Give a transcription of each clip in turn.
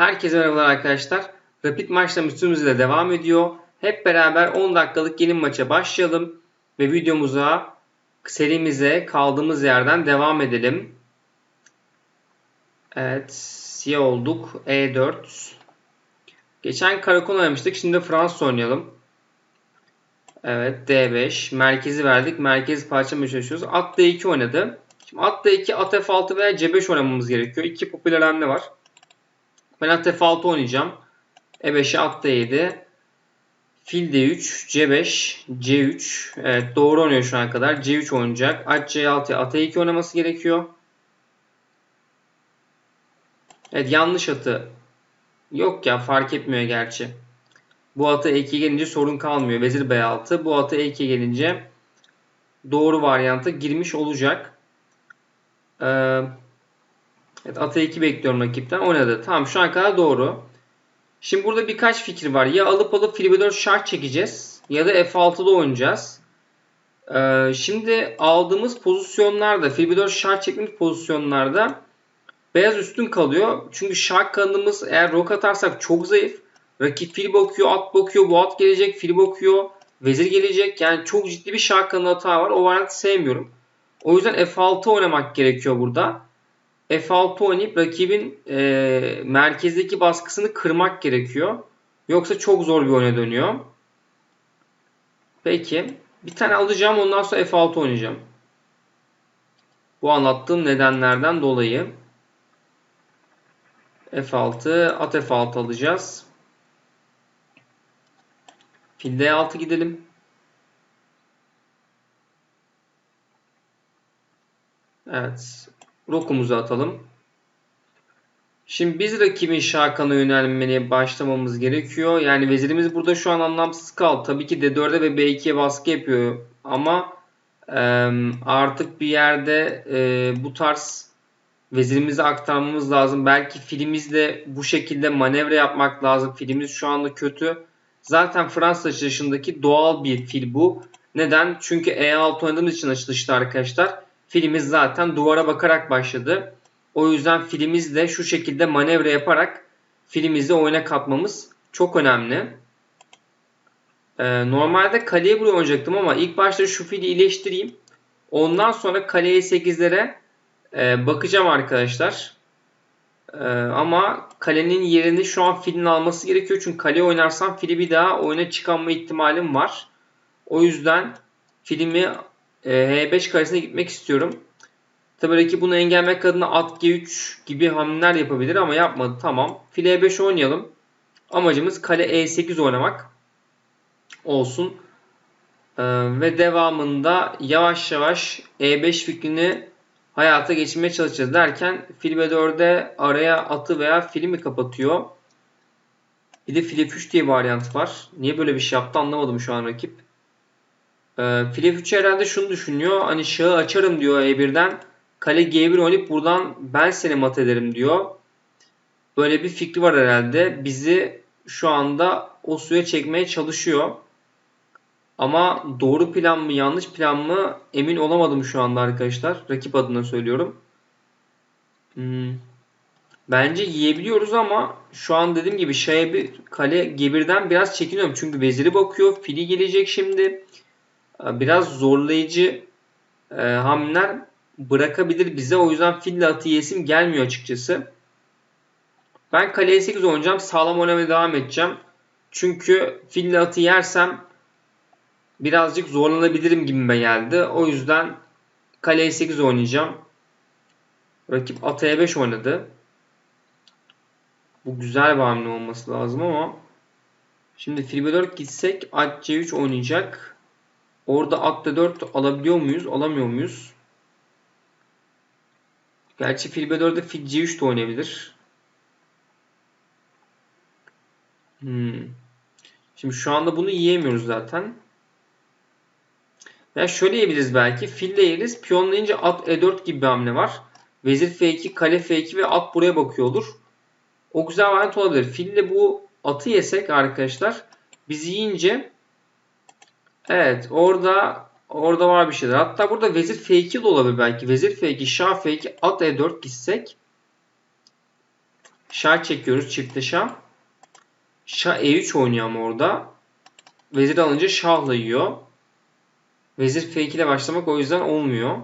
Herkese merhabalar arkadaşlar. Rapid maçla üstümüz ile devam ediyor. Hep beraber 10 dakikalık yeni maça başlayalım ve videomuza, serimize kaldığımız yerden devam edelim. Evet, siyah olduk. E4. Geçen karakol oynamıştık. Şimdi Fransız oynayalım. Evet, D5. Merkezi verdik. Merkezi parçalamaya çalışıyoruz. At D2 oynadı. Şimdi at D2, at F6 veya C5 oynamamız gerekiyor. İki popüler hamle var. Ben at F6 oynayacağım. E5'e at D7. Fil D3, C5, C3. Evet doğru oynuyor şu ana kadar. C3 oynayacak. At C6'ya at E2 oynaması gerekiyor. Evet yanlış atı. Yok ya fark etmiyor gerçi. Bu atı E2 gelince sorun kalmıyor. Vezir B6. Bu atı E2 gelince doğru varyantı girmiş olacak. Ee, evet atı 2 bekliyorum rakipten. Oynadı. Tamam şu an kadar doğru. Şimdi burada birkaç fikir var. Ya alıp alıp fil B4 şart çekeceğiz. Ya da F6'da oynayacağız. Ee, şimdi aldığımız pozisyonlarda fil B4 şart çektiğimiz pozisyonlarda beyaz üstün kalıyor. Çünkü şark kanadımız eğer rok atarsak çok zayıf. Rakip fil bakıyor, at bakıyor, bu at gelecek, fil bakıyor, vezir gelecek. Yani çok ciddi bir şark kanadı hata var. O varyantı sevmiyorum. O yüzden F6 oynamak gerekiyor burada. F6 oynayıp rakibin e, merkezdeki baskısını kırmak gerekiyor. Yoksa çok zor bir oyuna dönüyor. Peki. Bir tane alacağım ondan sonra F6 oynayacağım. Bu anlattığım nedenlerden dolayı. F6, at F6 alacağız. Fil D6 gidelim. Evet. Rokumuzu atalım. Şimdi biz rakibin şarkana yönelmeye başlamamız gerekiyor. Yani vezirimiz burada şu an anlamsız kaldı. Tabii ki D4'e ve B2'ye baskı yapıyor. Ama e, artık bir yerde e, bu tarz vezirimizi aktarmamız lazım. Belki filimizle bu şekilde manevra yapmak lazım. Filimiz şu anda kötü. Zaten Fransa açılışındaki doğal bir fil bu. Neden? Çünkü E6 oynadığımız için açılışta arkadaşlar filimiz zaten duvara bakarak başladı. O yüzden filimizle şu şekilde manevra yaparak filimizi oyuna katmamız çok önemli. Ee, normalde kaleye buraya oynayacaktım ama ilk başta şu fili iyileştireyim. Ondan sonra kaleye 8'lere e, bakacağım arkadaşlar. E, ama kalenin yerini şu an filin alması gerekiyor. Çünkü kale oynarsam fili bir daha oyuna çıkanma ihtimalim var. O yüzden filmi e, H5 karesine gitmek istiyorum. Tabii ki bunu engellemek adına at G3 gibi hamleler yapabilir ama yapmadı. Tamam. File E5 oynayalım. Amacımız kale E8 oynamak olsun. Ee, ve devamında yavaş yavaş E5 fikrini hayata geçirmeye çalışacağız derken fil B4'e araya atı veya fili mi kapatıyor? Bir de fil F3 diye bir varyant var. Niye böyle bir şey yaptı anlamadım şu an rakip. E, file 3 herhalde şunu düşünüyor. Hani şahı açarım diyor E1'den. Kale G1 oynayıp buradan ben seni mat ederim diyor. Böyle bir fikri var herhalde. Bizi şu anda o suya çekmeye çalışıyor. Ama doğru plan mı yanlış plan mı emin olamadım şu anda arkadaşlar. Rakip adına söylüyorum. Hmm. Bence yiyebiliyoruz ama şu an dediğim gibi şaya bir kale G1'den biraz çekiniyorum. Çünkü veziri bakıyor. Fili gelecek şimdi biraz zorlayıcı e, hamleler bırakabilir bize. O yüzden fille atı yesim gelmiyor açıkçası. Ben kaleye 8 oynayacağım. Sağlam oynamaya devam edeceğim. Çünkü fille atı yersem birazcık zorlanabilirim gibime geldi. O yüzden kaleye 8 oynayacağım. Rakip at E5 oynadı. Bu güzel bir hamle olması lazım ama şimdi fil B4 gitsek at C3 oynayacak. Orada at D4 alabiliyor muyuz? Alamıyor muyuz? Gerçi fil B4'de fil C3 de oynayabilir. Hmm. Şimdi şu anda bunu yiyemiyoruz zaten. Ya şöyle yiyebiliriz belki. Fille yeriz. Piyonlayınca at E4 gibi bir hamle var. Vezir F2, kale F2 ve at buraya bakıyor olur. O güzel varyant olabilir. Fille bu atı yesek arkadaşlar biz yiyince Evet orada orada var bir şeyler. Hatta burada vezir F2 de olabilir belki. Vezir F2, şah F2, at E4 gitsek. Şah çekiyoruz çifte şah. Şah E3 oynuyor orada. Vezir alınca şahla yiyor. Vezir F2 ile başlamak o yüzden olmuyor.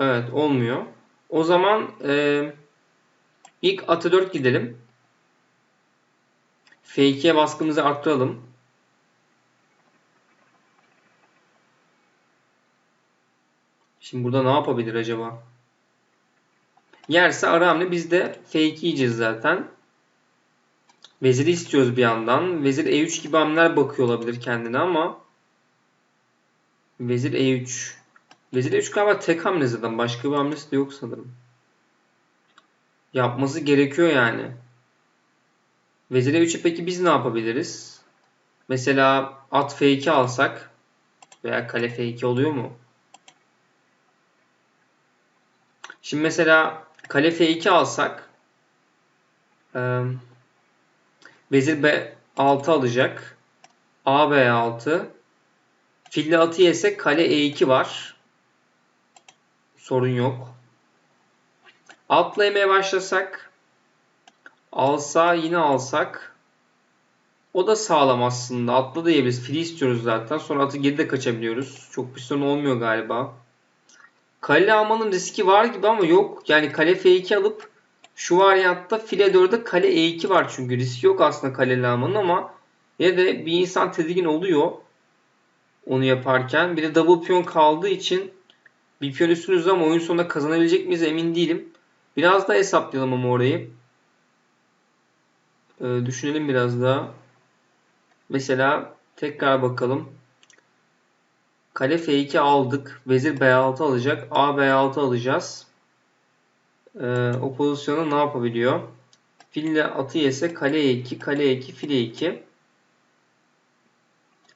Evet olmuyor. O zaman e, ilk atı 4 gidelim. F2'ye baskımızı arttıralım. Şimdi burada ne yapabilir acaba? Yerse ara hamle biz de F2 yiyeceğiz zaten. Veziri istiyoruz bir yandan. Vezir E3 gibi hamleler bakıyor olabilir kendine ama Vezir E3 Vezir E3 galiba tek hamle zaten. Başka bir hamlesi de yok sanırım. Yapması gerekiyor yani. Vezir E3'e peki biz ne yapabiliriz? Mesela at F2 alsak veya kale F2 oluyor mu? Şimdi mesela kale F2 alsak vezir B6 alacak. A B6 Fille atı yesek kale E2 var. Sorun yok. Atla yemeye başlasak alsa yine alsak o da sağlam aslında. Atla da yiyebiliriz. Fili istiyoruz zaten. Sonra atı geri de kaçabiliyoruz. Çok bir sorun olmuyor galiba. Kale almanın riski var gibi ama yok. Yani kale F2 alıp şu varyatta file 4'de kale E2 var çünkü. Risk yok aslında kale almanın ama yine de bir insan tedirgin oluyor onu yaparken. Bir de double piyon kaldığı için bir piyon üstünüzde ama oyun sonunda kazanabilecek miyiz emin değilim. Biraz da hesaplayalım ama orayı. Ee, düşünelim biraz daha. Mesela tekrar bakalım. Kale F2 aldık. Vezir B6 alacak. A B6 alacağız. Ee, o pozisyonu ne yapabiliyor? Fille atı yese kale E2, kale E2, file 2.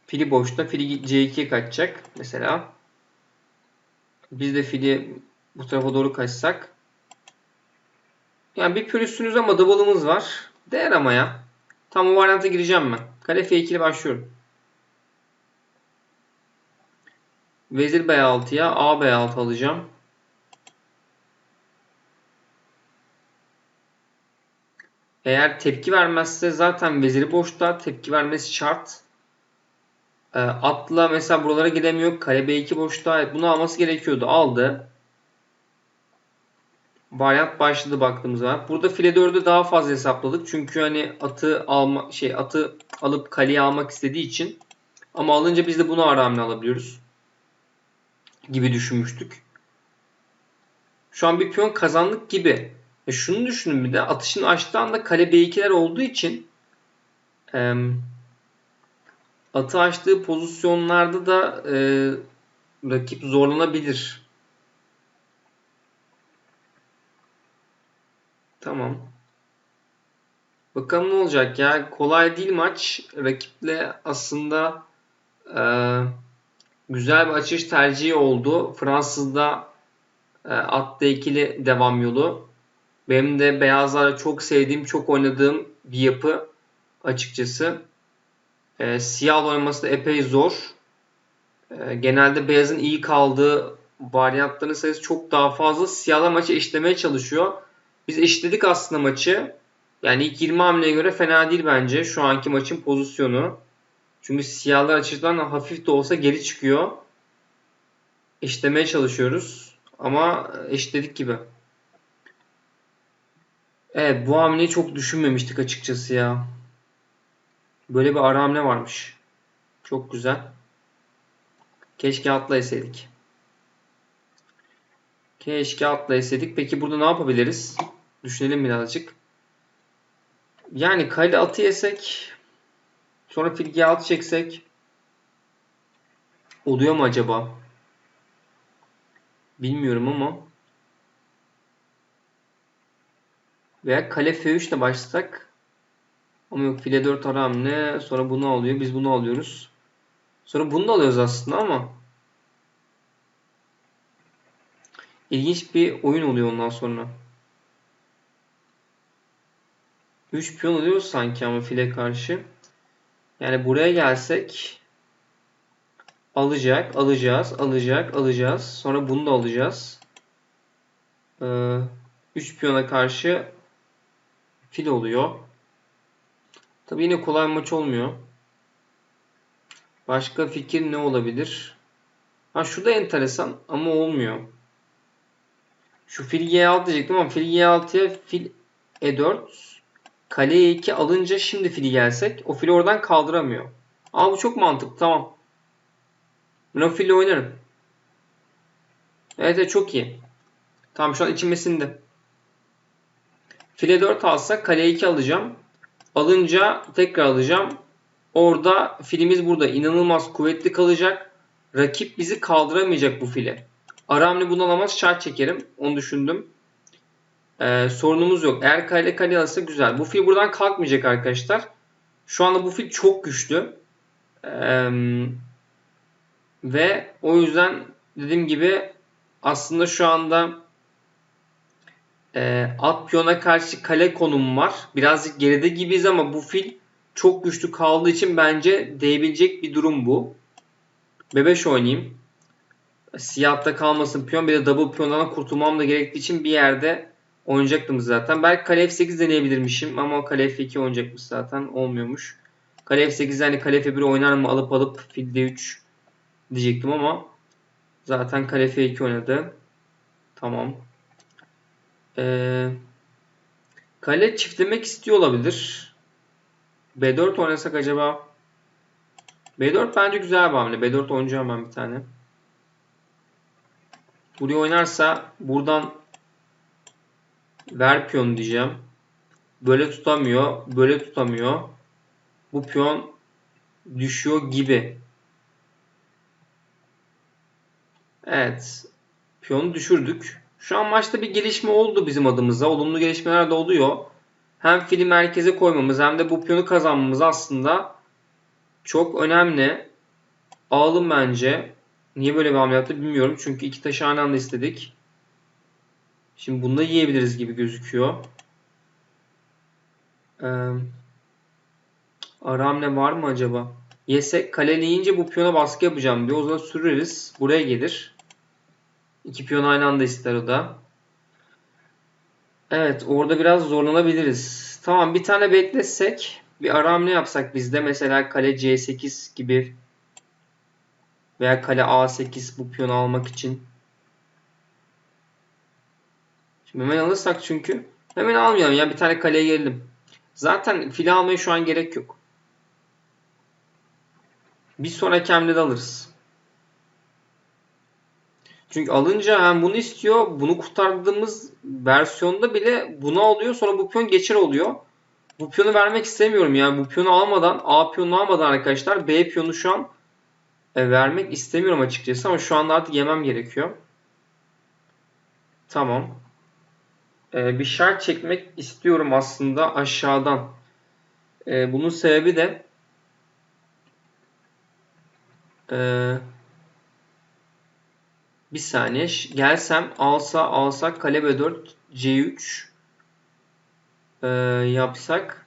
Fili boşta. Fili C2'ye kaçacak mesela. Biz de fili bu tarafa doğru kaçsak. Yani bir pürüzsünüz ama double'ımız var. Değer ama ya. Tam o varyanta gireceğim ben. Kale F2 ile başlıyorum. Vezir B6'ya A B6 alacağım. Eğer tepki vermezse zaten veziri boşta. Tepki vermesi şart. E, atla mesela buralara gidemiyor. Kale B2 boşta. Evet, bunu alması gerekiyordu. Aldı. Varyant başladı baktığımız zaman. Burada file 4'ü daha fazla hesapladık. Çünkü hani atı alma şey atı alıp kaleyi almak istediği için. Ama alınca biz de bunu ara hamle alabiliyoruz. Gibi düşünmüştük. Şu an bir piyon kazandık gibi. E şunu düşünün bir de atışın açtığı anda kale B2'ler olduğu için eee atı açtığı pozisyonlarda da e, rakip zorlanabilir. Tamam. Bakalım ne olacak ya. Kolay değil maç. Rakiple aslında e, güzel bir açış tercihi oldu. Fransız'da e, at ikili devam yolu. Benim de beyazlarla çok sevdiğim, çok oynadığım bir yapı açıkçası. E, siyah oynaması da epey zor. E, genelde beyazın iyi kaldığı varyantların sayısı çok daha fazla. Siyahlar maçı eşitlemeye çalışıyor. Biz eşitledik aslında maçı. Yani ilk 20 hamleye göre fena değil bence şu anki maçın pozisyonu. Çünkü siyahlar açıdan hafif de olsa geri çıkıyor. Eşitlemeye çalışıyoruz. Ama eşitledik gibi. Evet bu hamleyi çok düşünmemiştik açıkçası ya. Böyle bir ara hamle varmış. Çok güzel. Keşke atla eseydik. Keşke atla eseydik. Peki burada ne yapabiliriz? Düşünelim birazcık. Yani kale atı yesek sonra fil G6 çeksek oluyor mu acaba? Bilmiyorum ama veya kale F3 ile başlasak ama yok file 4 ara hamle. Sonra bunu alıyor. Biz bunu alıyoruz. Sonra bunu da alıyoruz aslında ama. İlginç bir oyun oluyor ondan sonra. 3 piyon alıyoruz sanki ama file karşı. Yani buraya gelsek alacak, alacağız, alacak, alacağız. Sonra bunu da alacağız. Ee, 3 piyona karşı fil oluyor. Tabi yine kolay maç olmuyor. Başka fikir ne olabilir? Ha şu da enteresan ama olmuyor. Şu fil G6 diyecektim ama fil G6'ya fil E4 kale E2 alınca şimdi fili gelsek o fili oradan kaldıramıyor. Aa bu çok mantıklı tamam. Ben o fili oynarım. Evet, evet çok iyi. Tamam şu an içime sindi. File 4 alsak kale 2 alacağım. Alınca tekrar alacağım. Orada filimiz burada inanılmaz kuvvetli kalacak. Rakip bizi kaldıramayacak bu file. Aramli bunu alamaz şart çekerim. Onu düşündüm. Ee, sorunumuz yok. Eğer kale kale alırsa güzel. Bu fil buradan kalkmayacak arkadaşlar. Şu anda bu fil çok güçlü. Ee, ve o yüzden dediğim gibi aslında şu anda e, at piyona karşı kale konum var. Birazcık geride gibiyiz ama bu fil çok güçlü kaldığı için bence değebilecek bir durum bu. B5 oynayayım. Siyahta kalmasın piyon. Bir de double piyondan kurtulmam da gerektiği için bir yerde oynayacaktım zaten. Belki kale F8 deneyebilirmişim ama kale F2 oynayacakmış zaten. Olmuyormuş. Kale F8 hani kale F1 oynar mı alıp alıp fil D3 diyecektim ama zaten kale F2 oynadı. Tamam. Ee, kale çiftlemek istiyor olabilir. B4 oynasak acaba? B4 bence güzel bir hamle. B4 oynayacağım ben bir tane. Buraya oynarsa buradan ver piyon diyeceğim. Böyle tutamıyor. Böyle tutamıyor. Bu piyon düşüyor gibi. Evet. Piyonu düşürdük. Şu an maçta bir gelişme oldu bizim adımıza. Olumlu gelişmeler de oluyor. Hem fili merkeze koymamız hem de bu piyonu kazanmamız aslında çok önemli. Alalım bence. Niye böyle bir hamle yaptı bilmiyorum. Çünkü iki taşı aynı anda istedik. Şimdi bunu da yiyebiliriz gibi gözüküyor. Ee, ara var mı acaba? Yesek kaleleyince bu piyona baskı yapacağım diyor. O zaman süreriz. Buraya gelir. İki piyon aynı anda ister o da. Evet orada biraz zorlanabiliriz. Tamam bir tane beklesek bir ara hamle yapsak bizde mesela kale C8 gibi veya kale A8 bu piyonu almak için. Şimdi hemen alırsak çünkü hemen almayalım ya bir tane kaleye gelelim. Zaten file almaya şu an gerek yok. Bir sonraki hamlede alırız. Çünkü alınca hem bunu istiyor. Bunu kurtardığımız versiyonda bile bunu alıyor. Sonra bu piyon geçer oluyor. Bu piyonu vermek istemiyorum. Yani bu piyonu almadan A piyonu almadan arkadaşlar B piyonu şu an e, vermek istemiyorum açıkçası. Ama şu anda artık yemem gerekiyor. Tamam. E, bir şart çekmek istiyorum aslında aşağıdan. E, bunun sebebi de eee bir saniye. Gelsem alsa alsak kale B4 C3 ee, yapsak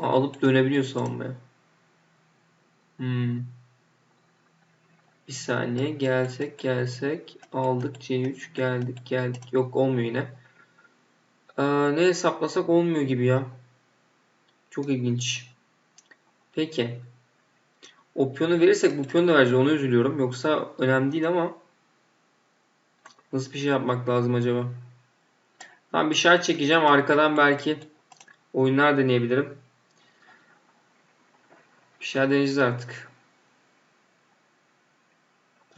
alıp dönebiliyor savunmaya. Hmm. Bir saniye gelsek gelsek aldık C3 geldik geldik yok olmuyor yine. Ee, ne hesaplasak olmuyor gibi ya. Çok ilginç. Peki. O piyonu verirsek bu piyonu da vereceğiz. Ona üzülüyorum. Yoksa önemli değil ama nasıl bir şey yapmak lazım acaba? Tamam bir şart çekeceğim. Arkadan belki oyunlar deneyebilirim. Bir şey deneyeceğiz artık.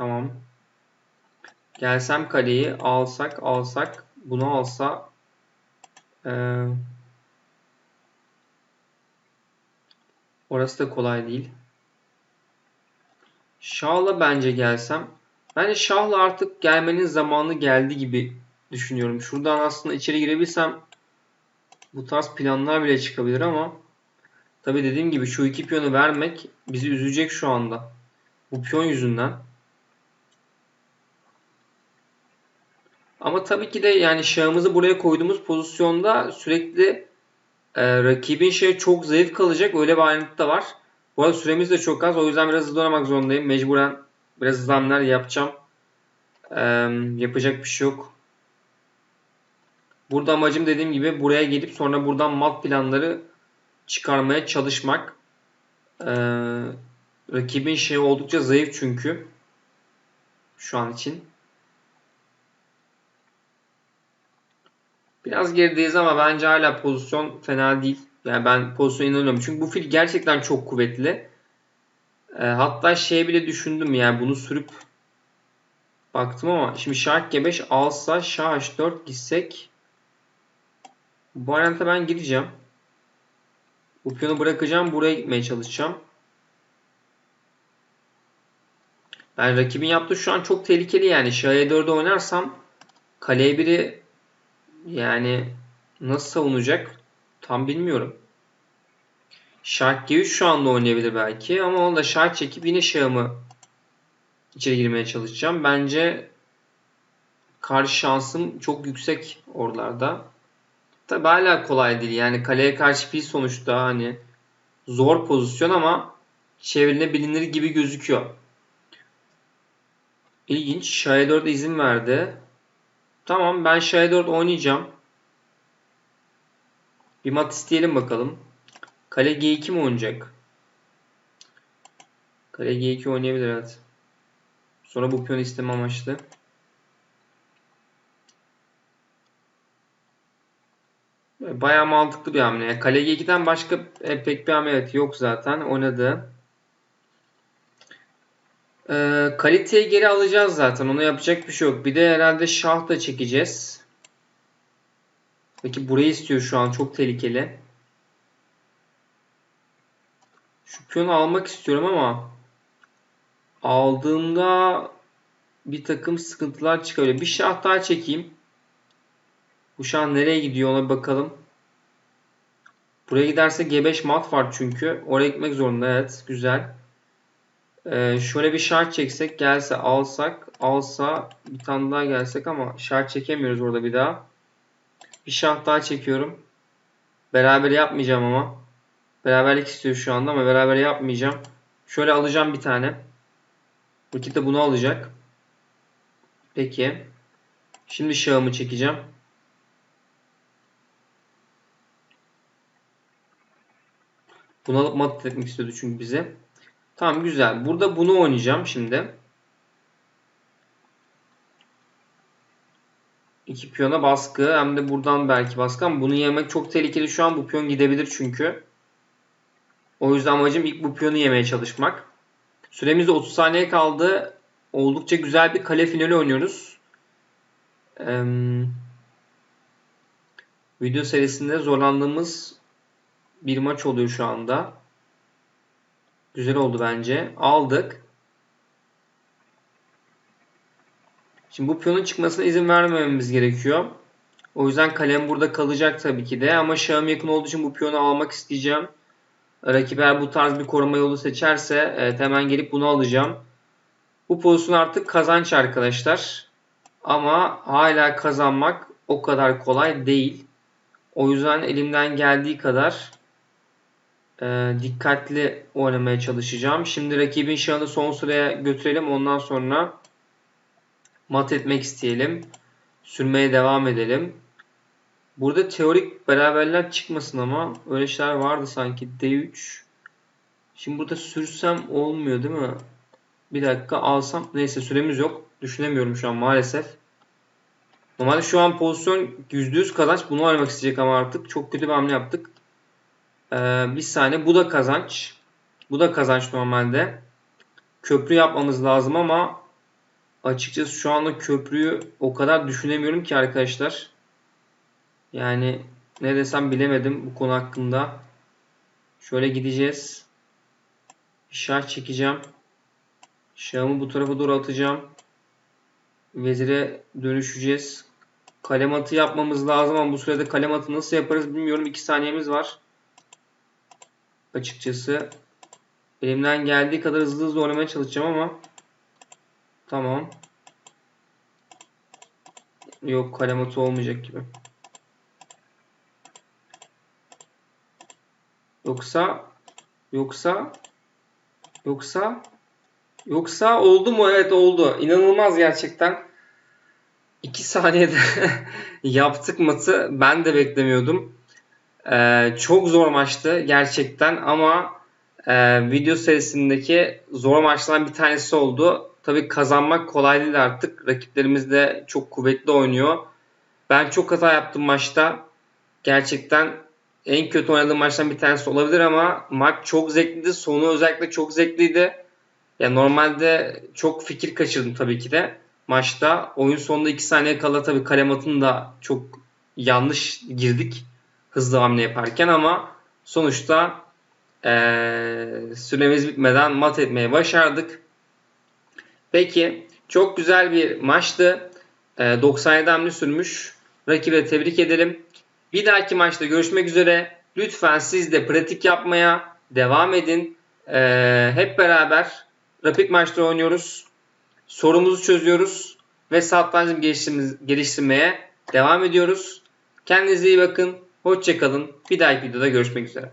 Tamam. Gelsem kaleyi alsak alsak bunu alsa ee, orası da kolay değil. Şah'la bence gelsem. Bence Şah'la artık gelmenin zamanı geldi gibi düşünüyorum. Şuradan aslında içeri girebilsem bu tarz planlar bile çıkabilir ama tabi dediğim gibi şu iki piyonu vermek bizi üzecek şu anda. Bu piyon yüzünden. Ama tabii ki de yani şahımızı buraya koyduğumuz pozisyonda sürekli e, rakibin şey çok zayıf kalacak. Öyle bir ayrıntı da var. Bu arada süremiz de çok az. O yüzden biraz hızlı oynamak zorundayım. Mecburen biraz hızlı hamleler yapacağım. Ee, yapacak bir şey yok. Burada amacım dediğim gibi buraya gelip sonra buradan mat planları çıkarmaya çalışmak. Ee, rakibin şeyi oldukça zayıf çünkü. Şu an için. Biraz gerideyiz ama bence hala pozisyon fena değil. Yani ben pozisyona inanıyorum. Çünkü bu fil gerçekten çok kuvvetli. E, hatta şey bile düşündüm yani bunu sürüp baktım ama şimdi şah G5 alsa şah H4 gitsek bu varianta ben gideceğim. Bu piyonu bırakacağım. Buraya gitmeye çalışacağım. Ben rakibin yaptığı şu an çok tehlikeli yani. Şah E4'e oynarsam kale 1'i yani nasıl savunacak tam bilmiyorum. Şah G3 şu anda oynayabilir belki ama onu da şah çekip yine şahımı içeri girmeye çalışacağım. Bence karşı şansım çok yüksek oralarda. Tabi hala kolay değil. Yani kaleye karşı fil sonuçta hani zor pozisyon ama çevrilebilir gibi gözüküyor. İlginç. Şah 4'e izin verdi. Tamam ben Şah 4 oynayacağım. Bir mat isteyelim bakalım. Kale G2 mi oynayacak? Kale G2 oynayabilir evet. Sonra bu piyon isteme amaçlı. Bayağı mantıklı bir hamle. Kale G2'den başka e, pek bir hamle yok zaten. Oynadı. Ee, kaliteyi geri alacağız zaten. Ona yapacak bir şey yok. Bir de herhalde şah da çekeceğiz. Peki burayı istiyor şu an. Çok tehlikeli. Şu piyonu almak istiyorum ama aldığımda bir takım sıkıntılar çıkabilir. Bir şah daha çekeyim. Bu şah nereye gidiyor ona bakalım. Buraya giderse G5 mat var çünkü. Oraya gitmek zorunda. Evet. Güzel. Ee, şöyle bir şart çeksek gelse alsak alsa bir tane daha gelsek ama şart çekemiyoruz orada bir daha. Bir şart daha çekiyorum. Beraber yapmayacağım ama. Beraberlik istiyor şu anda ama beraber yapmayacağım. Şöyle alacağım bir tane. Rakip de bunu alacak. Peki. Şimdi şahımı çekeceğim. Bunu alıp mat etmek istiyordu çünkü bize. Tamam güzel. Burada bunu oynayacağım şimdi. İki piyona baskı. Hem de buradan belki baskı ama bunu yemek çok tehlikeli şu an. Bu piyon gidebilir çünkü. O yüzden amacım ilk bu piyonu yemeye çalışmak. Süremiz 30 saniye kaldı. Oldukça güzel bir kale finali oynuyoruz. Ee, video serisinde zorlandığımız bir maç oluyor şu anda. Güzel oldu bence. Aldık. Şimdi bu piyonun çıkmasına izin vermememiz gerekiyor. O yüzden kalem burada kalacak tabii ki de. Ama şahım yakın olduğu için bu piyonu almak isteyeceğim. Rakip eğer bu tarz bir koruma yolu seçerse evet, hemen gelip bunu alacağım. Bu pozisyon artık kazanç arkadaşlar. Ama hala kazanmak o kadar kolay değil. O yüzden elimden geldiği kadar e, dikkatli oynamaya çalışacağım. Şimdi rakibin şahını son sıraya götürelim. Ondan sonra mat etmek isteyelim. Sürmeye devam edelim. Burada teorik beraberler çıkmasın ama öyle şeyler vardı sanki. D3. Şimdi burada sürsem olmuyor değil mi? Bir dakika alsam. Neyse süremiz yok. Düşünemiyorum şu an maalesef. Normalde şu an pozisyon %100 kazanç. Bunu oynamak isteyecek ama artık. Çok kötü bir hamle yaptık. Ee, bir saniye. Bu da kazanç. Bu da kazanç normalde. Köprü yapmamız lazım ama açıkçası şu anda köprüyü o kadar düşünemiyorum ki arkadaşlar. Yani ne desem bilemedim bu konu hakkında. Şöyle gideceğiz. Şah çekeceğim. Şahımı bu tarafa doğru atacağım. Vezire dönüşeceğiz. Kalem atı yapmamız lazım ama bu sürede kalem atı nasıl yaparız bilmiyorum. 2 saniyemiz var açıkçası. Elimden geldiği kadar hızlı hızlı oynamaya çalışacağım ama tamam. Yok kalem atı olmayacak gibi. Yoksa yoksa yoksa yoksa oldu mu? Evet oldu. İnanılmaz gerçekten. 2 saniyede yaptık matı ben de beklemiyordum. Ee, çok zor maçtı gerçekten ama e, video serisindeki zor maçlardan bir tanesi oldu. Tabii kazanmak kolay değil artık. Rakiplerimiz de çok kuvvetli oynuyor. Ben çok hata yaptım maçta. Gerçekten en kötü oynadığım maçtan bir tanesi olabilir ama maç çok zevkliydi. Sonu özellikle çok zevkliydi. Ya normalde çok fikir kaçırdım tabii ki de maçta. Oyun sonunda 2 saniye kala tabii kalem atını da çok yanlış girdik hızlı hamle yaparken ama sonuçta eee, süremiz bitmeden mat etmeyi başardık. Peki çok güzel bir maçtı. Eee, 97 hamle sürmüş. Rakibi de tebrik edelim. Bir dahaki maçta görüşmek üzere. Lütfen siz de pratik yapmaya devam edin. Eee, hep beraber rapid maçta oynuyoruz. Sorumuzu çözüyoruz ve satrancı geliştirmeye devam ediyoruz. Kendinize iyi bakın. Hoşçakalın. Bir dahaki videoda görüşmek üzere.